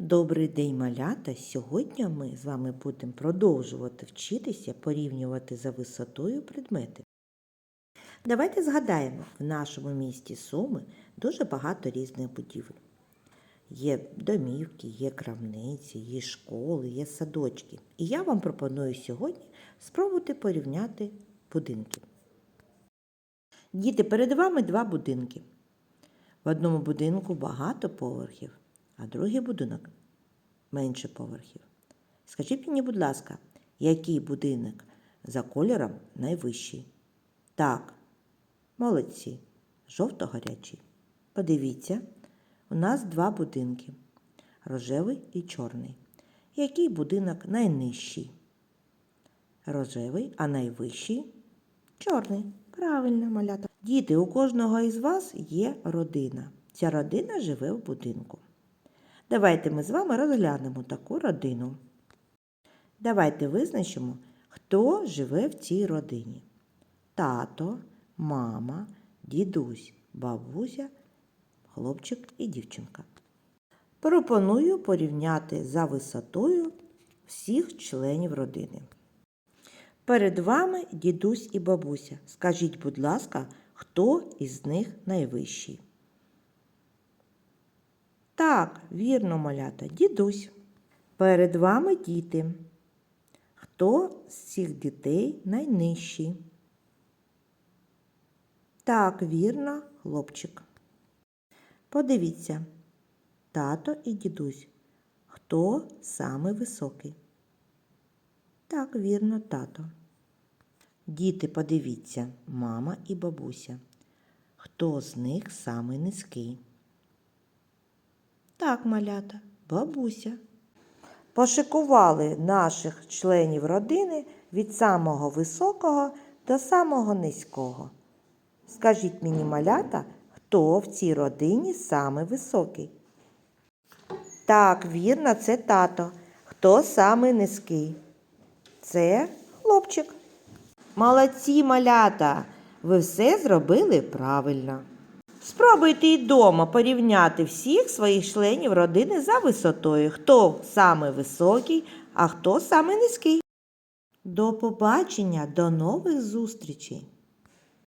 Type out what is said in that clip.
Добрий день, малята! Сьогодні ми з вами будемо продовжувати вчитися порівнювати за висотою предмети. Давайте згадаємо, в нашому місті Суми дуже багато різних будівель. Є домівки, є крамниці, є школи, є садочки. І я вам пропоную сьогодні спробувати порівняти будинки. Діти, перед вами два будинки. В одному будинку багато поверхів, а другий будинок менше поверхів. Скажіть мені, будь ласка, який будинок за кольором найвищий? Так, молодці, жовто-гарячий. Подивіться, у нас два будинки рожевий і чорний. Який будинок найнижчий? Рожевий, а найвищий чорний. Правильно, малята. Діти, у кожного із вас є родина. Ця родина живе в будинку. Давайте ми з вами розглянемо таку родину. Давайте визначимо, хто живе в цій родині. Тато, мама, дідусь, бабуся, хлопчик і дівчинка. Пропоную порівняти за висотою всіх членів родини. Перед вами дідусь і бабуся. Скажіть, будь ласка, хто із них найвищий? Так, вірно, малята, дідусь. Перед вами діти. Хто з цих дітей найнижчий? Так, вірно, хлопчик. Подивіться, тато і дідусь. Хто саме високий? Так, вірно, тато. Діти, подивіться, мама і бабуся. Хто з них самий низький? Так, малята, бабуся. Пошикували наших членів родини від самого високого до самого низького. Скажіть мені, малята, хто в цій родині саме високий? Так, вірно, це тато. Хто саме низький? Це хлопчик. Молодці малята! Ви все зробили правильно. Спробуйте і вдома порівняти всіх своїх членів родини за висотою, хто саме високий, а хто саме низький. До побачення, до нових зустрічей!